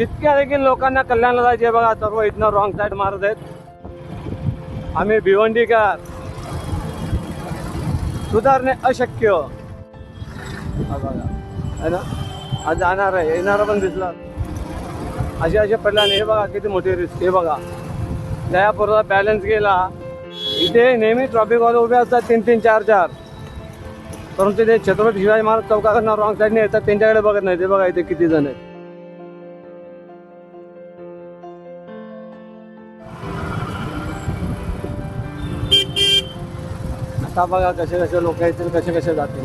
जितक्या देखील लोकांना कल्याणला जायचे बघा सर्व इथनं रॉंग साईड मारत आहेत. आम्ही भिवंडीकर सुधारणे अशक्य. बघा. है ना? आज जाणार आहे. येणारा पण दिसला. असे असे पडल्याने हे बघा किती मोठी रिस्क हे बघा. दयापूरला बॅलन्स गेला. इथे नेहमी ट्रॉफिकवाले उभे असतात तीन तीन चार चार. परंतु ते छत्रपती शिवाजी महाराज चौकाकडनं रॉंग साईडने येतात त्यांच्याकडे बघत नाही ते बघा इथे किती जण आहेत. आता बघा कसे कसे लोक येतील कसे कसे जातील.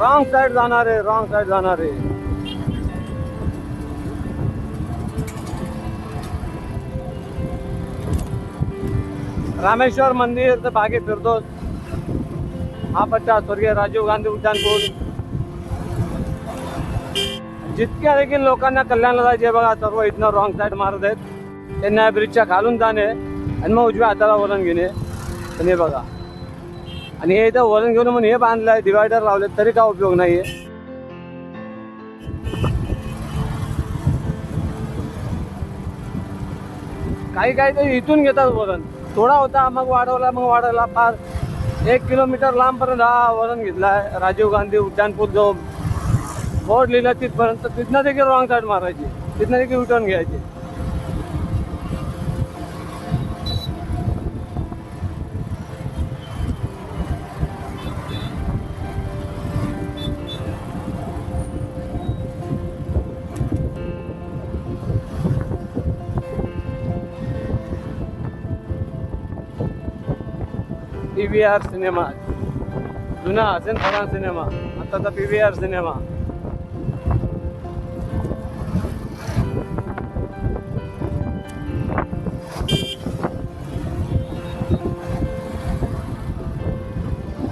रॉंग साइड जाणार आहे रॉंग साइड जाणार आहे. रामेश्वर मंदिर तर बागे फिरतो हा पट्टा स्वर्गीय राजीव गांधी उद्यानपूर. जितक्या देखील लोकांना कल्याणला जायचे बघा सर्व इथनं रॉंग साईड मारत आहेत. त्यांना या ब्रिजच्या खालून जाणे आणि मग उजव्या हाताला वळण घेणे. आणि हे बघा. आणि हे इथं वळण घेऊन म्हणून हे बांधलं आहे डिवायडर लावले तरी काय उपयोग नाही आहे काही काही तर इथून घेतात वरण थोडा होता मग वाढवला मग वाढवला फार. एक किलोमीटर लांबपर्यंत हा वरण घेतलाय राजीव गांधी उड्डाणपूर जो बोर्ड लिहिला तिथपर्यंत तिथनं देखील रॉंग साईड मारायची. तिथनं देखील रिटर्न घ्यायची. पी व्ही आर सिनेमा जुना हसन फरान सिनेमा आताचा पी व्ही आर सिनेमा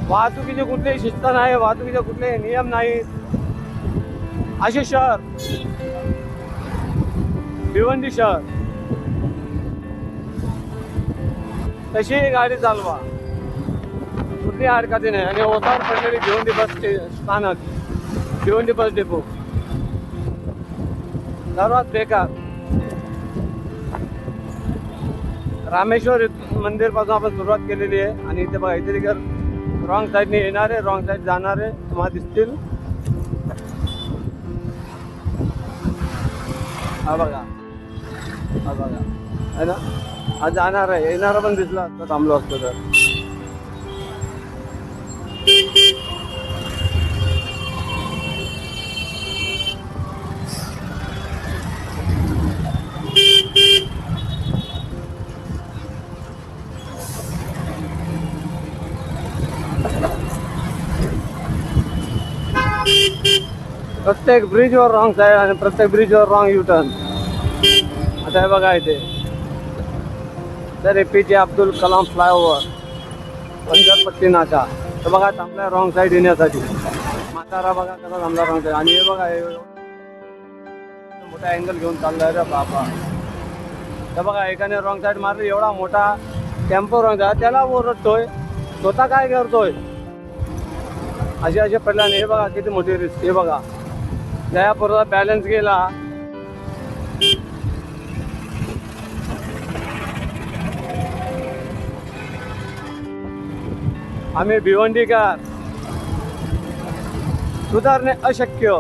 वाहतुकीचे कुठलेही शिस्त नाही वाहतुकीचे कुठलेही नियम नाही. असे शहर. भिवंडी शहर. तशी गाडी चालवा. कुठली हरकती नाही. आणि ओसार पडलेली भिवंडी बस स्थानक. Bhiwandi bus depot. सर्वात बेकार. रामेश्वर मंदिरपासून आपण सुरुवात केलेली आहे. आणि इथे बघा इथे रॉंग साईडने येणारे रॉंग साईड जाणारे तुम्हाला दिसतील. हा बघा. हा बघा. है ना? हा जाणार आहे. येणारा पण दिसला असतं थांबलो असतो तर. प्रत्येक ब्रिजवर रॉंग साईड आणि प्रत्येक ब्रिजवर रॉंग यू टर्न आता हे बघा इथे. तर ए पी जे अब्दुल कलाम फ्लायओव्हर पंजाबपट्टी नाका. तर बघा थांबलाय रॉंग साईड येण्यासाठी. म्हातारा बघा कसा थांबला रॉंग साईड आणि हे बघा हे मोठा अँगल घेऊन चाललाय रे बाबा तर बघा एकाने रॉंग साईड मारली एवढा मोठा टेम्पो रॉंग साईड त्याला ओरडतोय. स्वतः काय करतोय? असे असे पडल्याने हे बघा किती मोठी रिस्क हे बघा. दयापूरला बॅलन्स गेला. आम्ही भिवंडीकर सुधारणे अशक्य.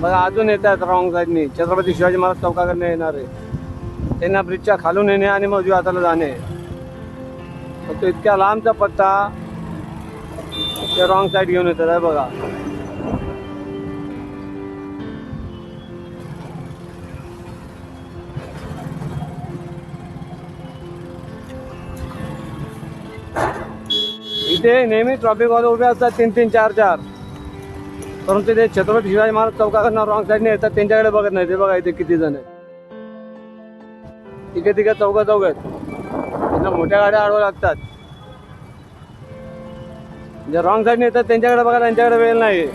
बघा अजून येत आहेत रॉंग साईडनी छत्रपती शिवाजी महाराज चौकाकडनं येणार. आहे त्यांना ब्रिजच्या खालून येणे आणि मग हाताला जाणे. फक्त इतक्या लांबचा पत्ता ते रॉंग साईड घेऊन येतात आहे बघा. ते नेहमी ट्रॉफिकवाले उभे असतात तीन तीन चार चार. परंतु ते छत्रपती शिवाजी महाराज चौकाकडनं रॉंग साईडने येतात त्यांच्याकडे बघत नाही. ते बघा इथे किती जण आहे तिघे तिघे चौघ चौघ आहेत. त्यांना मोठ्या गाड्या आडव्या लागतात. जे रॉंग साईडने येतात त्यांच्याकडे बघा त्यांच्याकडे वेळ नाही